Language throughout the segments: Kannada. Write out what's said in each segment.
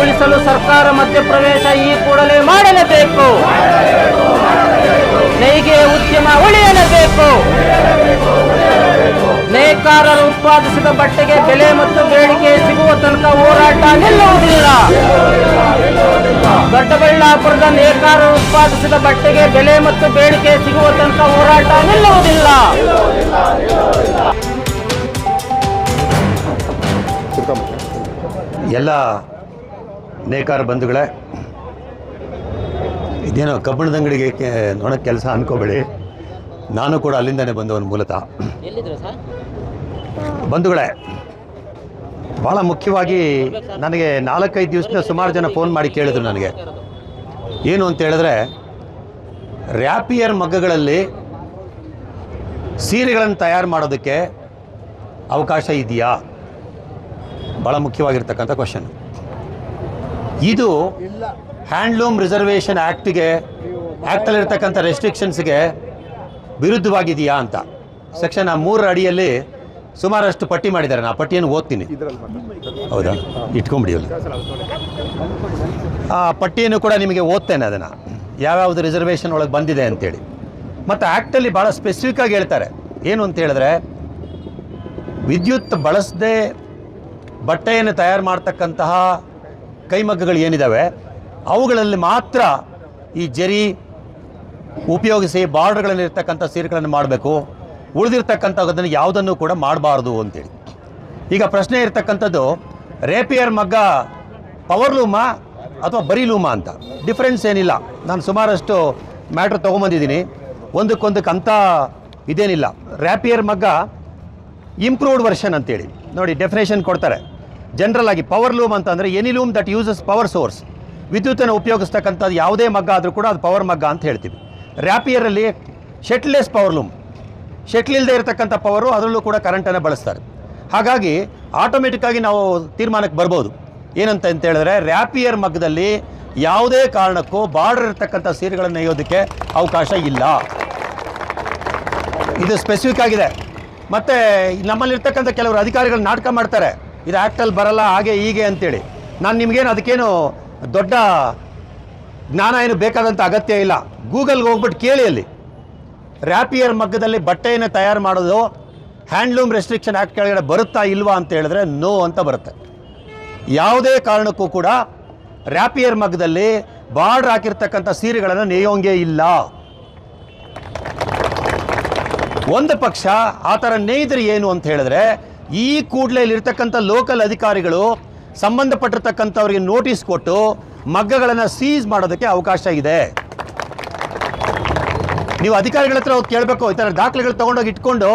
ಉಳಿಸಲು ಸರ್ಕಾರ ಮಧ್ಯಪ್ರವೇಶ ಈ ಕೂಡಲೇ ಮಾಡಲೇಬೇಕು. ನೇಯ್ಗೆ ಉದ್ಯಮ ಉಳಿಯಲೇಬೇಕು. ನೇಕಾರರು ಉತ್ಪಾದಿಸಿದ ಬಟ್ಟೆಗೆ ಬೆಲೆ ಮತ್ತು ಬೇಡಿಕೆ ಸಿಗುವ ತನಕ ಹೋರಾಟ ನಿಲ್ಲುವುದಿಲ್ಲ. ದೊಡ್ಡಬಳ್ಳಾಪುರದ ನೇಕಾರರು ಉತ್ಪಾದಿಸಿದ ಬಟ್ಟೆಗೆ ಬೆಲೆ ಮತ್ತು ಬೇಡಿಕೆ ಸಿಗುವ ತನಕ ಹೋರಾಟ ನಿಲ್ಲುವುದಿಲ್ಲ. ಎಲ್ಲ ನೇಕಾರ ಬಂಧುಗಳೇ ಇದೇನೋ ಕಬ್ಬಣದ ಅಂಗಡಿಗೆ ಕೆ- ನೊಣ ಕೆಲಸ ಅನ್ಕೋಬೇಡಿ. ನಾನು ಕೂಡ ಅಲ್ಲಿಂದನೇ ಬಂದವನು ಮೂಲತಃ. ಬಂಧುಗಳೇ ಭಾಳ ಮುಖ್ಯವಾಗಿ ನನಗೆ ನಾಲ್ಕೈದು ದಿವಸದ ಸುಮಾರು ಜನ ಫೋನ್ ಮಾಡಿ ಕೇಳಿದ್ರು ನನಗೆ. ಏನು ಅಂತ ಹೇಳಿದ್ರೆ ರ್ಯಾಪಿಯರ್ ಮಗ್ಗಗಳಲ್ಲಿ ಸೀರೆಗಳನ್ನು ತಯಾರು ಮಾಡೋದಕ್ಕೆ ಅವಕಾಶ ಇದೆಯಾ? ಭಾಳ ಮುಖ್ಯವಾಗಿರ್ತಕ್ಕಂಥ ಕ್ವಶನ್ ಇದು ಹ್ಯಾಂಡ್ಲೂಮ್ ರಿಸರ್ವೇಷನ್ ಆ್ಯಕ್ಟಿಗೆ ಆ್ಯಕ್ಟಲ್ಲಿರ್ತಕ್ಕಂಥ ರೆಸ್ಟ್ರಿಕ್ಷನ್ಸ್ಗೆ ವಿರುದ್ಧವಾಗಿದೆಯಾ ಅಂತ. ಸೆಕ್ಷನ್ ಆ ಮೂರರ ಅಡಿಯಲ್ಲಿ ಸುಮಾರಷ್ಟು ಪಟ್ಟಿ ಮಾಡಿದ್ದಾರೆ. ನಾನು ಪಟ್ಟಿಯನ್ನು ಓದ್ತೀನಿ. ಹೌದಾ? ಇಟ್ಕೊಂಬಿಡಿ ಅಲ್ಲಿ. ಆ ಪಟ್ಟಿಯನ್ನು ಕೂಡ ನಿಮಗೆ ಓದ್ತೇನೆ ಅದನ್ನು. ಯಾವ್ಯಾವುದು ರಿಸರ್ವೇಷನ್ ಒಳಗೆ ಬಂದಿದೆ ಅಂತೇಳಿ. ಮತ್ತು ಆ್ಯಕ್ಟಲ್ಲಿ ಭಾಳ ಸ್ಪೆಸಿಫಿಕ್ ಆಗಿ ಹೇಳ್ತಾರೆ. ಏನು ಅಂತ ಹೇಳಿದ್ರೆ, ವಿದ್ಯುತ್ ಬಳಸದೆ ಬಟ್ಟೆಯನ್ನು ತಯಾರು ಮಾಡ್ತಕ್ಕಂತಹ ಕೈಮಗ್ಗಗಳು ಏನಿದ್ದಾವೆ ಅವುಗಳಲ್ಲಿ ಮಾತ್ರ ಈ ಜರಿ ಉಪಯೋಗಿಸಿ ಬಾರ್ಡರ್ಗಳಲ್ಲಿ ಇರ್ತಕ್ಕಂಥ ಸೀರೆಗಳನ್ನು ಮಾಡಬೇಕು. ಉಳಿದಿರ್ತಕ್ಕಂಥದ್ದನ್ನು ಯಾವುದನ್ನು ಕೂಡ ಮಾಡಬಾರ್ದು ಅಂತೇಳಿ. ಈಗ ಪ್ರಶ್ನೆ ಇರ್ತಕ್ಕಂಥದ್ದು, ರೇಪಿಯರ್ ಮಗ್ಗ ಪವರ್ ಲೂಮಾ ಅಥವಾ ಬರೀ ಲೂಮಾ ಅಂತ? ಡಿಫ್ರೆನ್ಸ್ ಏನಿಲ್ಲ. ನಾನು ಸುಮಾರಷ್ಟು ಮ್ಯಾಟ್ರ್ ತೊಗೊಂಬಂದಿದ್ದೀನಿ. ಒಂದಕ್ಕೊಂದಕ್ಕೆ ಅಂತ ಇದೇನಿಲ್ಲ. ರ್ಯಾಪಿಯರ್ ಮಗ್ಗ ಇಂಪ್ರೂವ್ಡ್ ವರ್ಷನ್ ಅಂತೇಳಿ. ನೋಡಿ, ಡೆಫಿನೇಷನ್ ಕೊಡ್ತಾರೆ. ಜನರಲ್ ಆಗಿ ಪವರ್ ಲೂಮ್ ಅಂತ ಅಂದರೆ any loom that uses power source ವಿದ್ಯುತ್ತನ್ನು ಉಪಯೋಗಿಸ್ತಕ್ಕಂಥದ್ದು ಯಾವುದೇ ಮಗ್ಗ ಆದರೂ ಕೂಡ ಅದು ಪವರ್ ಮಗ್ಗ ಅಂತ ಹೇಳ್ತೀವಿ. ರ್ಯಾಪಿಯರಲ್ಲಿ ಶೆಟ್ಲೆಸ್ ಪವರ್ ಲೂಮ್ ಶೆಟ್ಲ್ ಇಲ್ಲದೆ ಇರತಕ್ಕಂಥ ಪವರು ಅದರಲ್ಲೂ ಕೂಡ ಕರೆಂಟನ್ನು ಬಳಸ್ತಾರೆ. ಹಾಗಾಗಿ ಆಟೋಮೆಟಿಕ್ಕಾಗಿ ನಾವು ತೀರ್ಮಾನಕ್ಕೆ ಬರ್ಬೋದು. ಏನಂತ ಅಂತ ಹೇಳಿದ್ರೆ ರ್ಯಾಪಿಯರ್ ಮಗ್ಗದಲ್ಲಿ ಯಾವುದೇ ಕಾರಣಕ್ಕೂ ಬಾರ್ಡರ್ ಇರತಕ್ಕಂಥ ಸೀರೆಗಳನ್ನು ನೇಯೋದಕ್ಕೆ ಅವಕಾಶ ಇಲ್ಲ. ಇದು ಸ್ಪೆಸಿಫಿಕ್ ಆಗಿದೆ. ಮತ್ತು ನಮ್ಮಲ್ಲಿರ್ತಕ್ಕಂಥ ಕೆಲವರು ಅಧಿಕಾರಿಗಳು ನಾಟಕ ಮಾಡ್ತಾರೆ. ಇದು ಆ್ಯಕ್ಟಲ್ಲಿ ಬರಲ್ಲ, ಹಾಗೆ ಹೀಗೆ ಅಂತೇಳಿ. ನಾನು ನಿಮಗೇನು ಅದಕ್ಕೇನು ದೊಡ್ಡ ಜ್ಞಾನ ಏನು ಬೇಕಾದಂಥ ಅಗತ್ಯ ಇಲ್ಲ. ಗೂಗಲ್ಗೆ ಹೋಗ್ಬಿಟ್ಟು ಕೇಳಿ ಅಲ್ಲಿ. ರ್ಯಾಪಿಯರ್ ಮಗ್ಗದಲ್ಲಿ ಬಟ್ಟೆಯನ್ನು ತಯಾರು ಮಾಡೋದು ಹ್ಯಾಂಡ್ಲೂಮ್ ರೆಸ್ಟ್ರಿಕ್ಷನ್ ಆ್ಯಕ್ಟ್ ಕೆಳಗಡೆ ಬರುತ್ತಾ ಇಲ್ವಾ ಅಂತ ಹೇಳಿದ್ರೆ ನೋ ಅಂತ ಬರುತ್ತೆ. ಯಾವುದೇ ಕಾರಣಕ್ಕೂ ಕೂಡ ರ್ಯಾಪಿಯರ್ ಮಗ್ಗದಲ್ಲಿ ಬಾರ್ಡ್ರ್ ಹಾಕಿರ್ತಕ್ಕಂಥ ಸೀರೆಗಳನ್ನು ನೇಯೋಂಗೆ ಇಲ್ಲ. ಒಂದು ಪಕ್ಷ ಆ ಥರ ನೇಯ್ದ್ರೆ ಏನು ಅಂತ ಹೇಳಿದ್ರೆ ಈ ಕೂಡಲೇ ಇಲ್ಲಿರ್ತಕ್ಕಂಥ ಲೋಕಲ್ ಅಧಿಕಾರಿಗಳು ಸಂಬಂಧಪಟ್ಟಿರ್ತಕ್ಕಂಥವ್ರಿಗೆ ನೋಟಿಸ್ ಕೊಟ್ಟು ಮಗ್ಗಗಳನ್ನು ಸೀಸ್ ಮಾಡೋದಕ್ಕೆ ಅವಕಾಶ ಇದೆ. ನೀವು ಅಧಿಕಾರಿಗಳ ಹತ್ರ ಹೋಗಿ ಕೇಳಬೇಕು, ಈ ಥರ ದಾಖಲೆಗಳು ತೊಗೊಂಡೋಗಿ ಇಟ್ಕೊಂಡು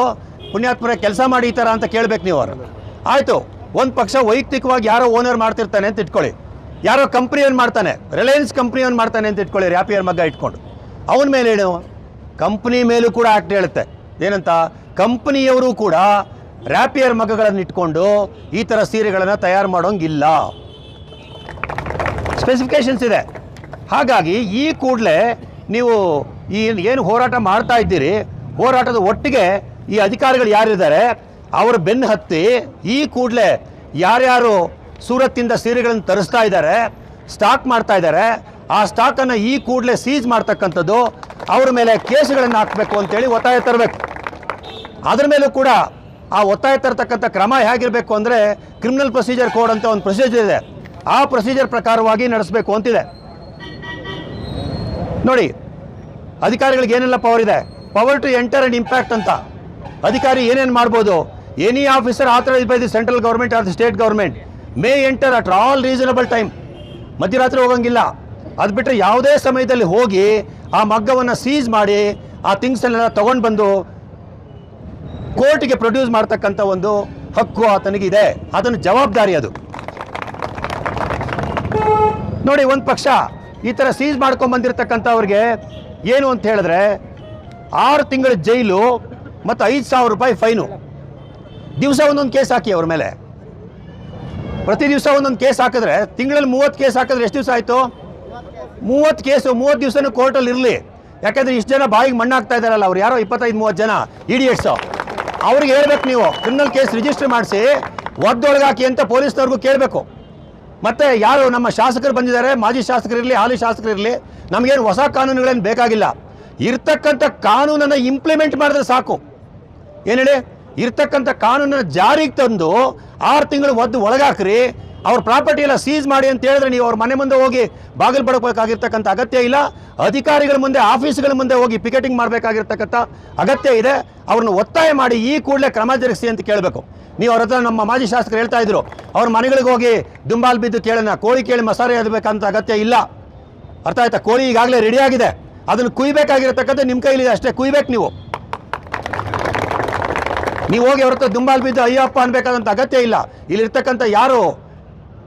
ಪುಣ್ಯಾತ್ಮರ ಕೆಲಸ ಮಾಡಿ ಈ ಥರ ಅಂತ ಕೇಳಬೇಕು ನೀವು ಅವರು. ಆಯಿತು, ಒಂದು ಪಕ್ಷ ವೈಯಕ್ತಿಕವಾಗಿ ಯಾರೋ ಓನರ್ ಮಾಡ್ತಿರ್ತಾನೆ ಅಂತ ಇಟ್ಕೊಳ್ಳಿ. ಯಾರೋ ಕಂಪ್ನಿಯವ್ನು ಮಾಡ್ತಾನೆ ರಿಲಯನ್ಸ್ ಕಂಪ್ನಿಯನ್ನು ಮಾಡ್ತಾನೆ ಅಂತ ಇಟ್ಕೊಳ್ಳಿ ರ್ಯಾಪಿಯರ್ ಮಗ್ಗ ಇಟ್ಕೊಂಡು. ಅವನ ಮೇಲೆ ಏನು? ಕಂಪ್ನಿ ಮೇಲೂ ಕೂಡ ಆಕ್ಟ್ ಹೇಳುತ್ತೆ. ಏನಂತ? ಕಂಪ್ನಿಯವರು ಕೂಡ ರ್ಯಾಪಿಯರ್ ಮಗ್ಗಗಳನ್ನು ಇಟ್ಕೊಂಡು ಈ ಥರ ಸೀರೆಗಳನ್ನು ತಯಾರು ಮಾಡೋಂಗಿಲ್ಲ. ಸ್ಪೆಸಿಫಿಕೇಶನ್ಸ್ ಇದೆ. ಹಾಗಾಗಿ ಈ ಕೂಡಲೇ ನೀವು ಈ ಏನು ಹೋರಾಟ ಮಾಡ್ತಾ ಇದ್ದೀರಿ, ಹೋರಾಟದ ಒಟ್ಟಿಗೆ ಈ ಅಧಿಕಾರಿಗಳು ಯಾರಿದ್ದಾರೆ, ಅವರ ಬೆನ್ನು ಹತ್ತಿ ಈ ಕೂಡಲೇ ಯಾರ್ಯಾರು ಸೂರತ್ತಿಂದ ಸೀರೆಗಳನ್ನು ತರಿಸ್ತಾ ಇದ್ದಾರೆ ಸ್ಟಾಕ್ ಮಾಡ್ತಾ ಇದ್ದಾರೆ, ಆ ಸ್ಟಾಕನ್ನು ಈ ಕೂಡಲೇ ಸೀಜ್ ಮಾಡ್ತಕ್ಕಂಥದ್ದು ಅವ್ರ ಮೇಲೆ ಕೇಸುಗಳನ್ನು ಹಾಕಬೇಕು ಅಂತೇಳಿ ಒತ್ತಾಯ ತರಬೇಕು. ಅದ್ರ ಮೇಲೂ ಕೂಡ ಆ ಒತ್ತಾಯ ತರತಕ್ಕಂಥ ಕ್ರಮ ಹೇಗಿರಬೇಕು ಅಂದರೆ ಕ್ರಿಮಿನಲ್ ಪ್ರೊಸೀಜರ್ ಕೋಡ್ ಅಂತ ಒಂದು ಪ್ರೊಸೀಜರ್ ಇದೆ. ಆ ಪ್ರೊಸೀಜರ್ ಪ್ರಕಾರವಾಗಿ ನಡೆಸಬೇಕು ಅಂತಿದೆ. ನೋಡಿ, ಅಧಿಕಾರಿಗಳಿಗೆ ಏನೆಲ್ಲ ಪವರ್ ಇದೆ? Power to enter and impact ಅಂತ. ಅಧಿಕಾರಿ ಏನೇನು ಮಾಡ್ಬೋದು? Any officer authorise by the central government or the state government may enter at all reasonable time ಮಧ್ಯರಾತ್ರಿ ಹೋಗಂಗಿಲ್ಲ. ಅದು ಬಿಟ್ಟರೆ ಯಾವುದೇ ಸಮಯದಲ್ಲಿ ಹೋಗಿ ಆ ಮಗ್ಗವನ್ನು ಸೀಸ್ ಮಾಡಿ ಆ ಥಿಂಗ್ಸನ್ನೆಲ್ಲ ತೊಗೊಂಡು ಬಂದು ಕೋರ್ಟಿಗೆ ಪ್ರೊಡ್ಯೂಸ್ ಮಾಡ್ತಕ್ಕಂಥ ಒಂದು ಹಕ್ಕು ಆತನಿಗಿದೆ. ಅದನ್ನು ಜವಾಬ್ದಾರಿ ಅದು. ನೋಡಿ, ಒಂದು ಪಕ್ಷ ಈ ಥರ ಸೀಸ್ ಮಾಡ್ಕೊಂಡು ಬಂದಿರತಕ್ಕಂಥವ್ರಿಗೆ ಏನು ಅಂತ ಹೇಳಿದ್ರೆ, ಆರು ತಿಂಗಳ ಜೈಲು ಮತ್ತು ಐದು ಸಾವಿರ ರೂಪಾಯಿ ಫೈನು. ದಿವಸ ಒಂದೊಂದು ಕೇಸ್ ಹಾಕಿ ಅವ್ರ ಮೇಲೆ. ಪ್ರತಿ ದಿವಸ ಒಂದೊಂದು ಕೇಸ್ ಹಾಕಿದ್ರೆ, ತಿಂಗಳಲ್ಲಿ ಮೂವತ್ತು ಕೇಸ್ ಹಾಕಿದ್ರೆ ಎಷ್ಟು ದಿವಸ ಆಯಿತು? ಮೂವತ್ತು ಕೇಸು, ಮೂವತ್ತು ದಿವಸನೂ ಕೋರ್ಟಲ್ಲಿ ಇರಲಿ. ಯಾಕಂದ್ರೆ ಇಷ್ಟು ಜನ ಬಾಯಿಗೆ ಮಣ್ಣು ಹಾಕ್ತಾ ಇದ್ದಾರಲ್ಲ ಅವ್ರು ಯಾರೋ ಇಪ್ಪತ್ತೈದು, ಮೂವತ್ತು ಜನ ಇಡಿಯಟ್ಸು ಅವ್ರಿಗೆ ಹೇಳ್ಬೇಕು ನೀವು. ಕ್ರಿಮಿನಲ್ ಕೇಸ್ ರಿಜಿಸ್ಟರ್ ಮಾಡಿಸಿ ಒದ್ದೊಳಗಾಕಿ ಅಂತ ಪೊಲೀಸ್ನವ್ರಿಗೂ ಕೇಳಬೇಕು. ಮತ್ತು ಯಾರು ನಮ್ಮ ಶಾಸಕರು ಬಂದಿದ್ದಾರೆ, ಮಾಜಿ ಶಾಸಕರಿರಲಿ ಹಾಲಿ ಶಾಸಕರಿರಲಿ ನಮಗೇನು ಹೊಸ ಕಾನೂನುಗಳೇನು ಬೇಕಾಗಿಲ್ಲ. ಇರ್ತಕ್ಕಂಥ ಕಾನೂನನ್ನು ಇಂಪ್ಲಿಮೆಂಟ್ ಮಾಡಿದ್ರೆ ಸಾಕು. ಏನು ಹೇಳಿ? ಇರ್ತಕ್ಕಂಥ ಕಾನೂನನ್ನು ಜಾರಿಗೆ ತಂದು ಆರು ತಿಂಗಳು ಒದ್ದು ಒಳಗಾಕ್ರಿ ಅವ್ರ ಪ್ರಾಪರ್ಟಿ ಎಲ್ಲ ಸೀಸ್ ಮಾಡಿ ಅಂತ ಹೇಳಿದ್ರೆ ನೀವು ಅವ್ರ ಮನೆ ಮುಂದೆ ಹೋಗಿ ಬಾಗಿಲು ಪಡಬೇಕಾಗಿರ್ತಕ್ಕಂಥ ಅಗತ್ಯ ಇಲ್ಲ. ಅಧಿಕಾರಿಗಳ ಮುಂದೆ, ಆಫೀಸ್ಗಳ ಮುಂದೆ ಹೋಗಿ ಪಿಕೆಟಿಂಗ್ ಮಾಡಬೇಕಾಗಿರ್ತಕ್ಕಂಥ ಅಗತ್ಯ ಇದೆ. ಅವ್ರನ್ನ ಒತ್ತಾಯ ಮಾಡಿ ಈ ಕೂಡಲೇ ಕ್ರಮ ಜರುಗಿಸಿ ಅಂತ ಕೇಳಬೇಕು. ನೀವು ಅವ್ರ ಹತ್ರ ನಮ್ಮ ಮಾಜಿ ಶಾಸಕರು ಹೇಳ್ತಾ ಇದ್ರು, ಅವ್ರ ಮನೆಗಳಿಗೆ ಹೋಗಿ ದುಂಬಾಲ್ ಬಿದ್ದು ಕೇಳೋಣ ಕೋಳಿ ಕೇಳಿ ಮಸಾಲೆ ಎದಬೇಕಂತ ಅಗತ್ಯ ಇಲ್ಲ. ಅರ್ಥ ಆಯ್ತಾ? ಕೋಳಿ ಈಗಾಗಲೇ ರೆಡಿ ಆಗಿದೆ. ಅದನ್ನು ಕುಯ್ಬೇಕಾಗಿರತಕ್ಕಂಥ ನಿಮ್ಮ ಕೈಲಿದೆ ಅಷ್ಟೇ, ಕುಯ್ಬೇಕು ನೀವು. ನೀವು ಹೋಗಿ ಅವ್ರ ಹತ್ರ ದುಂಬಾಲ್ ಬಿದ್ದು, ಅಯ್ಯಪ್ಪ ಅನ್ಬೇಕಾದಂಥ ಅಗತ್ಯ ಇಲ್ಲ. ಇಲ್ಲಿರ್ತಕ್ಕಂಥ ಯಾರು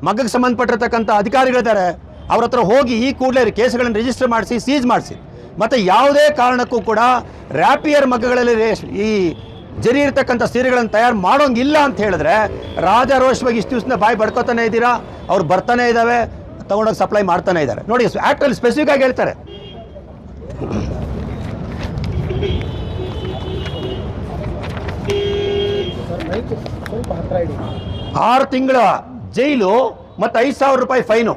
ಮಗಕ್ಕೆ ಸಂಬಂಧಪಟ್ಟಿರ್ತಕ್ಕಂಥ ಅಧಿಕಾರಿಗಳಿದ್ದಾರೆ, ಅವ್ರ ಹತ್ರ ಹೋಗಿ ಈ ಕೂಡಲೇ ಕೇಸ್ಗಳನ್ನು ರಿಜಿಸ್ಟರ್ ಮಾಡಿಸಿ ಸೀಜ್ ಮಾಡಿಸಿ. ಮತ್ತು ಯಾವುದೇ ಕಾರಣಕ್ಕೂ ಕೂಡ ರ್ಯಾಪಿಯರ್ ಮಗ್ಗಗಳಲ್ಲಿ ಈ ಜರಿ ಇರ್ತಕ್ಕಂಥ ಸೀರೆಗಳನ್ನು ತಯಾರು ಮಾಡೋಂಗಿಲ್ಲ ಅಂತ ಹೇಳಿದ್ರೆ ರಾಜಾರೋಷವಾಗಿ ಇಷ್ಟು ದಿವಸದಿಂದ ಬಾಯಿ ಬಡ್ಕೋತಾನೆ ಇದ್ದೀರಾ? ಅವ್ರು ಬರ್ತಾನೆ ಇದ್ದಾವೆ, ತಗೊಂಡೋಗಿ ಸಪ್ಲೈ ಮಾಡ್ತಾನೆ ಇದ್ದಾರೆ. ನೋಡಿ ಆ್ಯಕ್ಟಲ್ಲಿ ಸ್ಪೆಸಿಫಿಕ್ ಆಗಿ ಹೇಳ್ತಾರೆ. ಆರು ತಿಂಗಳ ಜೈಲು ಮತ್ತು ಐದು ಸಾವಿರ ರೂಪಾಯಿ ಫೈನು.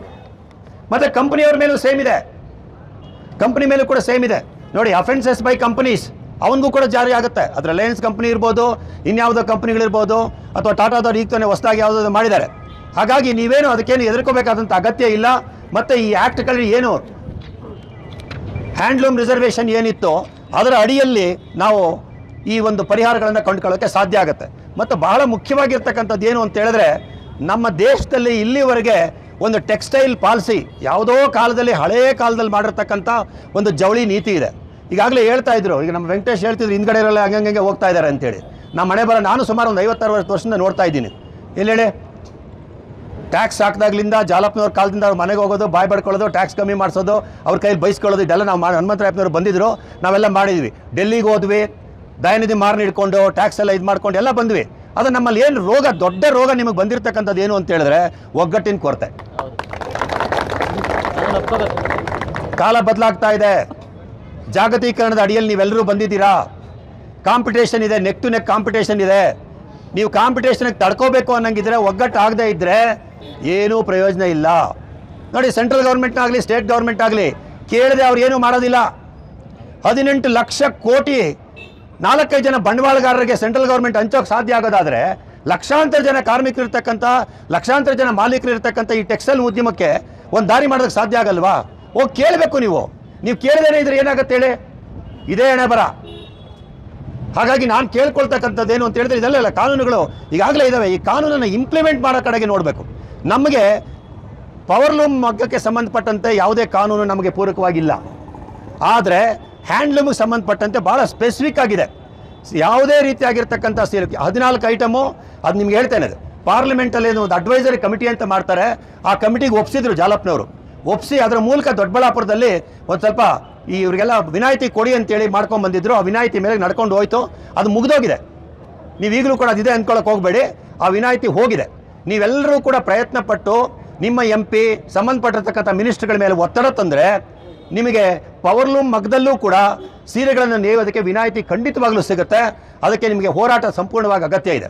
ಮತ್ತು ಕಂಪ್ನಿಯವ್ರ ಮೇಲೂ ಸೇಮ್ ಇದೆ. ಕಂಪನಿ ಮೇಲೂ ಕೂಡ ಸೇಮ್ ಇದೆ. ನೋಡಿ ಅಫೆನ್ಸಸ್ ಬೈ ಕಂಪನೀಸ್ ಅವನಿಗೂ ಕೂಡ ಜಾರಿ ಆಗುತ್ತೆ. ಅದು ರಿಲಯನ್ಸ್ ಕಂಪನಿ ಇರ್ಬೋದು, ಇನ್ಯಾವುದೋ ಕಂಪ್ನಿಗಳಿರ್ಬೋದು ಅಥವಾ ಟಾಟಾದವ್ರು ಈಗ ತಾನೇ ಹೊಸದಾಗಿ ಯಾವುದಾದ್ರು ಮಾಡಿದ್ದಾರೆ. ಹಾಗಾಗಿ ನೀವೇನು ಅದಕ್ಕೇನು ಎದುರ್ಕೋಬೇಕಾದಂಥ ಅಗತ್ಯ ಇಲ್ಲ. ಮತ್ತು ಈ ಆ್ಯಕ್ಟ್ಗಳಲ್ಲಿ ಏನು ಹ್ಯಾಂಡ್ಲೂಮ್ ರಿಸರ್ವೇಷನ್ ಏನಿತ್ತು, ಅದರ ಅಡಿಯಲ್ಲಿ ನಾವು ಈ ಒಂದು ಪರಿಹಾರಗಳನ್ನು ಕಂಡುಕೊಳ್ಳೋಕ್ಕೆ ಸಾಧ್ಯ ಆಗುತ್ತೆ. ಮತ್ತು ಬಹಳ ಮುಖ್ಯವಾಗಿರ್ತಕ್ಕಂಥದ್ದು ಏನು ಅಂತ ಹೇಳಿದ್ರೆ ನಮ್ಮ ದೇಶದಲ್ಲಿ ಇಲ್ಲಿವರೆಗೆ ಒಂದು ಟೆಕ್ಸ್ಟೈಲ್ ಪಾಲಿಸಿ ಯಾವುದೋ ಕಾಲದಲ್ಲಿ ಹಳೆಯ ಕಾಲದಲ್ಲಿ ಮಾಡಿರ್ತಕ್ಕಂಥ ಒಂದು ಜವಳಿ ನೀತಿ ಇದೆ. ಈಗಾಗಲೇ ಹೇಳ್ತಾ ಇದ್ರು. ಈಗ ನಮ್ಮ ವೆಂಕಟೇಶ್ ಹೇಳ್ತಿದ್ರು, ಹಿಂದ್ಗಡೆ ಇರಲ್ಲ ಹಂಗಂಗೆ ಹೋಗ್ತಾ ಇದ್ದಾರೆ ಅಂತೇಳಿ. ನಮ್ಮ ಮನೆ ಬರ, ನಾನು ಸುಮಾರು ಒಂದು ಐವತ್ತಾರು ವರ್ಷದಿಂದ ನೋಡ್ತಾ ಇದ್ದೀನಿ. ಎಲ್ಲೇಳಿ ಟ್ಯಾಕ್ಸ್ ಹಾಕಿದಾಗ್ಲಿಂದ ಜಾಲಪ್ಪನವ್ರ ಕಾಲದಿಂದ ಅವ್ರ ಮನೆಗೆ ಹೋಗೋದು, ಬಾಯ್ ಬಡ್ಕೊಳ್ಳೋದು, ಟ್ಯಾಕ್ಸ್ ಕಮ್ಮಿ ಮಾಡಿಸೋದು, ಅವ್ರ ಕೈಯಲ್ಲಿ ಬೈಸ್ಕೊಳ್ಳೋದು, ಇದೆಲ್ಲ ನಾವು ಮಾಡಿ ಹನುಮಂತರಾಯಪ್ಪನವ್ರು ಬಂದಿದ್ರು. ನಾವೆಲ್ಲ ಮಾಡಿದ್ವಿ. ಡೆಲ್ಲಿಗೆ ಹೋದ್ವಿ ದಯಾನಿಧಿ ಮಾರ್ನ ಹಿಡ್ಕೊಂಡು, ಟ್ಯಾಕ್ಸ್ ಎಲ್ಲ ಇದು ಮಾಡ್ಕೊಂಡು ಎಲ್ಲ ಬಂದ್ವಿ. ಅದು ನಮ್ಮಲ್ಲಿ ಏನು ರೋಗ, ದೊಡ್ಡ ರೋಗ ನಿಮಗೆ ಬಂದಿರತಕ್ಕಂಥದ್ದು ಏನು ಅಂತ ಹೇಳಿದ್ರೆ ಒಗ್ಗಟ್ಟಿನ ಕೊರತೆ. ಕಾಲ ಬದಲಾಗ್ತಾ ಇದೆ. ಜಾಗತೀಕರಣದ ಅಡಿಯಲ್ಲಿ ನೀವೆಲ್ಲರೂ ಬಂದಿದ್ದೀರಾ? ಕಾಂಪಿಟೇಷನ್ ಇದೆ ನೆಕ್ ಟು ನೆಕ್ ಕಾಂಪಿಟೇಷನ್ ಇದೆ. ನೀವು ಕಾಂಪಿಟೇಷನ್ಗೆ ತಡ್ಕೋಬೇಕು ಅನ್ನಂಗಿದ್ರೆ, ಒಗ್ಗಟ್ಟು ಆಗದೆ ಇದ್ದರೆ ಏನೂ ಪ್ರಯೋಜನ ಇಲ್ಲ. ನೋಡಿ, ಸೆಂಟ್ರಲ್ ಗೌರ್ಮೆಂಟ್ನಾಗಲಿ ಸ್ಟೇಟ್ ಗೌರ್ಮೆಂಟ್ ಆಗಲಿ, ಕೇಳಿದೆ ಅವ್ರು ಏನೂ ಮಾಡೋದಿಲ್ಲ. ಹದಿನೆಂಟು ಲಕ್ಷ ಕೋಟಿ ನಾಲ್ಕೈದು ಜನ ಬಂಡವಾಳಗಾರರಿಗೆ ಸೆಂಟ್ರಲ್ ಗೌರ್ಮೆಂಟ್ ಹಂಚೋಕೆ ಸಾಧ್ಯ ಆಗೋದಾದರೆ ಲಕ್ಷಾಂತರ ಜನ ಕಾರ್ಮಿಕರು ಇರ್ತಕ್ಕಂಥ ಲಕ್ಷಾಂತರ ಜನ ಮಾಲೀಕರು ಇರ್ತಕ್ಕಂಥ ಈ ಟೆಕ್ಸ್ಟೈಲ್ ಉದ್ಯಮಕ್ಕೆ ಒಂದು ದಾರಿ ಮಾಡೋದಕ್ಕೆ ಸಾಧ್ಯ ಆಗಲ್ವಾ? ಹೋಗಿ ಕೇಳಬೇಕು ನೀವು. ನೀವು ಕೇಳದೇನೆ ಇದ್ರೆ ಏನಾಗುತ್ತೆ ಹೇಳಿ? ಇದೇ ಹಣೆ ಬರ. ಹಾಗಾಗಿ ನಾನು ಕೇಳ್ಕೊಳ್ತಕ್ಕಂಥದ್ದು ಏನು ಅಂತ ಹೇಳಿದ್ರೆ ಇದೆಲ್ಲ ಕಾನೂನುಗಳು ಈಗಾಗಲೇ ಇದ್ದಾವೆ ಈ ಕಾನೂನನ್ನು ಇಂಪ್ಲಿಮೆಂಟ್ ಮಾಡೋ ಕಡೆಗೆ ನೋಡಬೇಕು. ನಮಗೆ ಪವರ್ಲೂಮ್ ಮಗ್ಗಕ್ಕೆ ಸಂಬಂಧಪಟ್ಟಂತೆ ಯಾವುದೇ ಕಾನೂನು ನಮಗೆ ಪೂರಕವಾಗಿಲ್ಲ. ಆದರೆ ಹ್ಯಾಂಡ್ಲೂಮಿಗೆ ಸಂಬಂಧಪಟ್ಟಂತೆ ಭಾಳ ಸ್ಪೆಸಿಫಿಕ್ ಆಗಿದೆ. ಯಾವುದೇ ರೀತಿಯಾಗಿರ್ತಕ್ಕಂಥ ಸೀರೆ ಹದಿನಾಲ್ಕು ಐಟಮು ಅದು ನಿಮ್ಗೆ ಹೇಳ್ತೇನೆ ಅದು. ಪಾರ್ಲಿಮೆಂಟಲ್ಲಿ ಒಂದು ಅಡ್ವೈಸರಿ ಕಮಿಟಿ ಅಂತ ಮಾಡ್ತಾರೆ, ಆ ಕಮಿಟಿಗೆ ಒಪ್ಸಿದ್ರು ಜಾಲಪ್ನವರು. ಒಪ್ಸಿ ಅದರ ಮೂಲಕ ದೊಡ್ಡಬಳ್ಳಾಪುರದಲ್ಲಿ ಒಂದು ಸ್ವಲ್ಪ ಈ ಇವರಿಗೆಲ್ಲ ವಿನಾಯಿತಿ ಕೊಡಿ ಅಂತೇಳಿ ಮಾಡ್ಕೊಂಡು ಬಂದಿದ್ರು. ಆ ವಿನಾಯಿತಿ ಮೇಲೆ ನಡ್ಕೊಂಡು ಹೋಯ್ತು. ಅದು ಮುಗಿದೋಗಿದೆ. ನೀವು ಈಗಲೂ ಕೂಡ ಅದಿದೆ ಅಂದ್ಕೊಳಕ್ಕೆ ಹೋಗಬೇಡಿ. ಆ ವಿನಾಯಿತಿ ಹೋಗಿದೆ. ನೀವೆಲ್ಲರೂ ಕೂಡ ಪ್ರಯತ್ನ ಪಟ್ಟು ನಿಮ್ಮ ಎಂ ಪಿ ಸಂಬಂಧಪಟ್ಟಿರ್ತಕ್ಕಂಥ ಮಿನಿಸ್ಟ್ರ್ಗಳ ಮೇಲೆ ಒತ್ತಡ ತಂದರೆ ನಿಮಗೆ ಪವರ್ಲೂಮ್ ಮಗದಲ್ಲೂ ಕೂಡ ಸೀರೆಗಳನ್ನು ನೇಯೋದಕ್ಕೆ ವಿನಾಯಿತಿ ಖಂಡಿತವಾಗಲೂ ಸಿಗುತ್ತೆ. ಅದಕ್ಕೆ ನಿಮಗೆ ಹೋರಾಟ ಸಂಪೂರ್ಣವಾಗಿ ಅಗತ್ಯ ಇದೆ.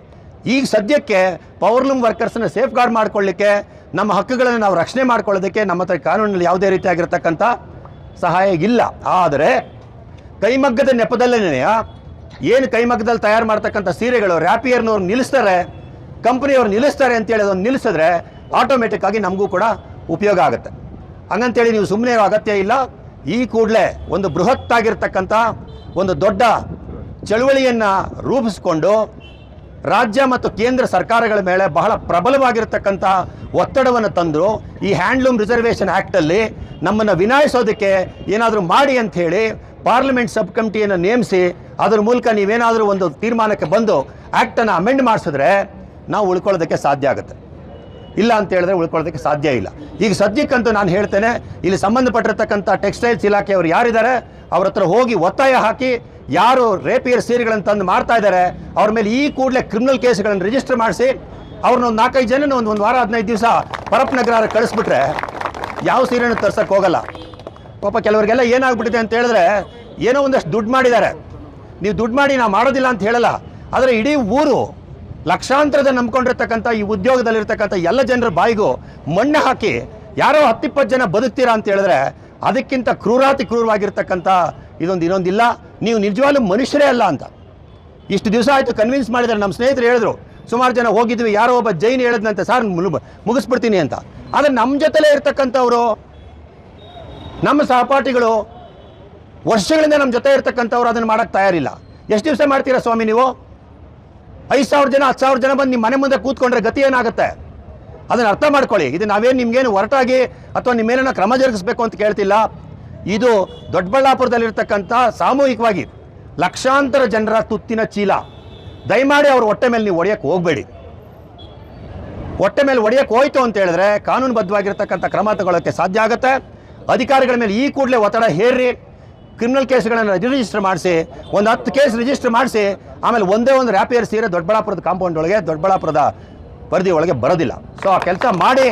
ಈಗ ಸದ್ಯಕ್ಕೆ ಪವರ್ಲೂಮ್ ವರ್ಕರ್ಸನ್ನು ಸೇಫ್ ಗಾರ್ಡ್ ಮಾಡ್ಕೊಳ್ಳಿಕ್ಕೆ, ನಮ್ಮ ಹಕ್ಕುಗಳನ್ನು ನಾವು ರಕ್ಷಣೆ ಮಾಡ್ಕೊಳ್ಳೋದಕ್ಕೆ ನಮ್ಮ ಹತ್ರ ಕಾನೂನಿನಲ್ಲಿ ಯಾವುದೇ ರೀತಿಯಾಗಿರ್ತಕ್ಕಂಥ ಸಹಾಯ ಇಲ್ಲ. ಆದರೆ ಕೈಮಗ್ಗದ ನೆಪದಲ್ಲೇನೆಯ ಏನು ಕೈಮಗ್ಗದಲ್ಲಿ ತಯಾರು ಮಾಡ್ತಕ್ಕಂಥ ಸೀರೆಗಳು ರ್ಯಾಪಿಯರ್ನವ್ರು ನಿಲ್ಲಿಸ್ತಾರೆ ಕಂಪ್ನಿಯವ್ರು ನಿಲ್ಲಿಸ್ತಾರೆ ಅಂತೇಳಿ ಅದನ್ನು ನಿಲ್ಲಿಸಿದ್ರೆ ಆಟೋಮೆಟಿಕ್ಕಾಗಿ ನಮಗೂ ಕೂಡ ಉಪಯೋಗ ಆಗುತ್ತೆ. ಹಂಗಂತೇಳಿ ನೀವು ಸುಮ್ಮನೆ ಅಗತ್ಯ ಇಲ್ಲ. ಈ ಕೂಡಲೇ ಒಂದು ಬೃಹತ್ತಾಗಿರ್ತಕ್ಕಂಥ ಒಂದು ದೊಡ್ಡ ಚಳುವಳಿಯನ್ನು ರೂಪಿಸಿಕೊಂಡು ರಾಜ್ಯ ಮತ್ತು ಕೇಂದ್ರ ಸರ್ಕಾರಗಳ ಮೇಲೆ ಬಹಳ ಪ್ರಬಲವಾಗಿರ್ತಕ್ಕಂಥ ಒತ್ತಡವನ್ನು ತಂದು ಈ ಹ್ಯಾಂಡ್ಲೂಮ್ ರಿಸರ್ವೇಷನ್ ಆ್ಯಕ್ಟಲ್ಲಿ ನಮ್ಮನ್ನು ವಿನಾಯಿಸೋದಕ್ಕೆ ಏನಾದರೂ ಮಾಡಿ ಅಂತ ಹೇಳಿ ಪಾರ್ಲಿಮೆಂಟ್ ಸಬ್ ಕಮಿಟಿಯನ್ನು ನೇಮಿಸಿ ಅದರ ಮೂಲಕ ನೀವೇನಾದರೂ ಒಂದು ತೀರ್ಮಾನಕ್ಕೆ ಬಂದು ಆ್ಯಕ್ಟನ್ನು ಅಮೆಂಡ್ ಮಾಡಿಸಿದ್ರೆ ನಾವು ಉಳ್ಕೊಳ್ಳೋದಕ್ಕೆ ಸಾಧ್ಯ ಆಗುತ್ತೆ. ಇಲ್ಲ ಅಂತ ಹೇಳಿದ್ರೆ ಉಳ್ಕೊಳ್ಳೋದಕ್ಕೆ ಸಾಧ್ಯ ಇಲ್ಲ. ಈಗ ಸದ್ಯಕ್ಕಂತೂ ನಾನು ಹೇಳ್ತೇನೆ, ಇಲ್ಲಿ ಸಂಬಂಧಪಟ್ಟಿರ್ತಕ್ಕಂಥ ಟೆಕ್ಸ್ಟೈಲ್ಸ್ ಇಲಾಖೆಯವರು ಯಾರಿದ್ದಾರೆ, ಅವ್ರ ಹತ್ರ ಹೋಗಿ ಒತ್ತಾಯ ಹಾಕಿ ಯಾರು ರೇಪಿಯರ್ ಸೀರೆಗಳನ್ನು ತಂದು ಮಾಡ್ತಾ ಇದ್ದಾರೆ, ಅವ್ರ ಮೇಲೆ ಈ ಕೂಡಲೇ ಕ್ರಿಮಿನಲ್ ಕೇಸ್ಗಳನ್ನು ರಿಜಿಸ್ಟರ್ ಮಾಡಿಸಿ ಅವ್ರನ್ನ ಒಂದು ನಾಲ್ಕೈದು ಜನನ ಒಂದು ಒಂದು ವಾರ, ಹದಿನೈದು ದಿವಸ ಪರಪ್ನಗರ ಕಳಿಸ್ಬಿಟ್ರೆ ಯಾವ ಸೀರೆಯನ್ನು ತರ್ಸಕ್ಕೆ ಹೋಗಲ್ಲ. ಪಾಪ ಕೆಲವರಿಗೆಲ್ಲ ಏನಾಗ್ಬಿಟ್ಟಿದೆ ಅಂತ ಹೇಳಿದ್ರೆ ಏನೋ ಒಂದಷ್ಟು ದುಡ್ಡು ಮಾಡಿದ್ದಾರೆ. ನೀವು ದುಡ್ಡು ಮಾಡಿ ನಾವು ಮಾಡೋದಿಲ್ಲ ಅಂತ ಹೇಳಲ್ಲ, ಆದರೆ ಇಡೀ ಊರು ಲಕ್ಷಾಂತರ ಜನ ನಂಬ್ಕೊಂಡಿರ್ತಕ್ಕಂಥ ಈ ಉದ್ಯೋಗದಲ್ಲಿರ್ತಕ್ಕಂಥ ಎಲ್ಲ ಜನರ ಬಾಯಿಗೂ ಮಣ್ಣು ಹಾಕಿ ಯಾರೋ ಹತ್ತಿಪ್ಪತ್ತು ಜನ ಬದುಕ್ತೀರಾ ಅಂತ ಹೇಳಿದ್ರೆ ಅದಕ್ಕಿಂತ ಕ್ರೂರಾತಿ ಕ್ರೂರವಾಗಿರ್ತಕ್ಕಂಥ ಇದೊಂದು ಇನ್ನೊಂದಿಲ್ಲ. ನೀವು ನಿಜವಾಗ್ಲೂ ಮನುಷ್ಯರೇ ಅಲ್ಲ ಅಂತ. ಇಷ್ಟು ದಿವಸ ಆಯಿತು ಕನ್ವಿನ್ಸ್ ಮಾಡಿದ್ದಾರೆ. ನಮ್ಮ ಸ್ನೇಹಿತರು ಹೇಳಿದ್ರು, ಸುಮಾರು ಜನ ಹೋಗಿದ್ವಿ, ಯಾರೋ ಒಬ್ಬ ಜೈನ್ ಹೇಳಿದ್ನಂತೆ, ಸರ್ ಮುಗಿಸ್ಬಿಡ್ತೀನಿ ಅಂತ. ಆದರೆ ನಮ್ಮ ಜೊತೆಲೇ ಇರ್ತಕ್ಕಂಥವ್ರು, ನಮ್ಮ ಸಹಪಾಠಿಗಳು ವರ್ಷಗಳಿಂದ ನಮ್ಮ ಜೊತೆ ಇರ್ತಕ್ಕಂಥವ್ರು ಅದನ್ನು ಮಾಡೋಕ್ಕೆ ತಯಾರಿಲ್ಲ. ಎಷ್ಟು ದಿವಸ ಮಾಡ್ತೀರಾ ಸ್ವಾಮಿ ನೀವು? ಐದು ಸಾವಿರ ಜನ, ಹತ್ತು ಸಾವಿರ ಜನ ಬಂದು ನಿಮ್ಮ ಮನೆ ಮುಂದೆ ಕೂತ್ಕೊಂಡ್ರೆ ಗತಿ ಏನಾಗುತ್ತೆ? ಅದನ್ನು ಅರ್ಥ ಮಾಡ್ಕೊಳ್ಳಿ. ಇದು ನಾವೇನು ನಿಮ್ಗೇನು ಹೊರಟಾಗಿ ಅಥವಾ ನಿಮ್ಮೇನೋ ಕ್ರಮ ಜರುಗಿಸ್ಬೇಕು ಅಂತ ಕೇಳ್ತಿಲ್ಲ. ಇದು ದೊಡ್ಡಬಳ್ಳಾಪುರದಲ್ಲಿರ್ತಕ್ಕಂಥ ಸಾಮೂಹಿಕವಾಗಿ ಲಕ್ಷಾಂತರ ಜನರ ತುತ್ತಿನ ಚೀಲ. ದಯಮಾಡಿ ಅವ್ರ ಹೊಟ್ಟೆ ಮೇಲೆ ನೀವು ಹೊಡೆಯಕ್ಕೆ ಹೋಗಬೇಡಿ. ಹೊಟ್ಟೆ ಮೇಲೆ ಹೊಡೆಯಕ್ಕೆ ಹೋಯ್ತು ಅಂತ ಹೇಳಿದ್ರೆ ಕಾನೂನುಬದ್ಧವಾಗಿರ್ತಕ್ಕಂಥ ಕ್ರಮ ತಗೊಳ್ಳೋಕ್ಕೆ ಸಾಧ್ಯ ಆಗುತ್ತೆ. ಅಧಿಕಾರಿಗಳ ಮೇಲೆ ಈ ಕೂಡಲೇ ಒತ್ತಡ ಹೇರಿ ಕ್ರಿಮಿನಲ್ ಕೇಸ್ಗಳನ್ನು ರಿಜಿಸ್ಟರ್ ಮಾಡಿಸಿ, ಒಂದು ಹತ್ತು ಕೇಸ್ ರಿಜಿಸ್ಟರ್ ಮಾಡಿಸಿ, ಆಮೇಲೆ ಒಂದೇ ಒಂದು ರ್ಯಾಪಿಯರ್ ಸೀರೆ ದೊಡ್ಡಬಳ್ಳಾಪುರದ ಕಾಂಪೌಂಡ್ ಒಳಗೆ ದೊಡ್ಡಬಳ್ಳಾಪುರದ ಪರಿಧಿ ಒಳಗೆ ಬರೋದಿಲ್ಲ. ಸೊ ಆ ಕೆಲಸ ಮಾಡಿ,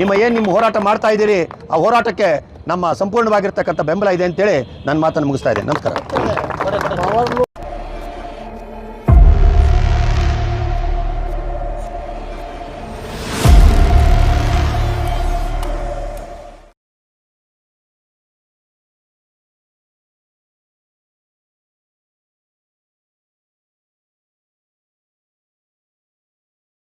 ನಿಮ್ಮ ಏನು ನಿಮ್ಮ ಹೋರಾಟ ಮಾಡ್ತಾ ಇದ್ದೀರಿ, ಆ ಹೋರಾಟಕ್ಕೆ ನಮ್ಮ ಸಂಪೂರ್ಣವಾಗಿರ್ತಕ್ಕಂಥ ಬೆಂಬಲ ಇದೆ ಅಂತೇಳಿ ನನ್ನ ಮಾತನ್ನು ಮುಗಿಸ್ತಾ ಇದ್ದೀನಿ. ನಮಸ್ಕಾರ.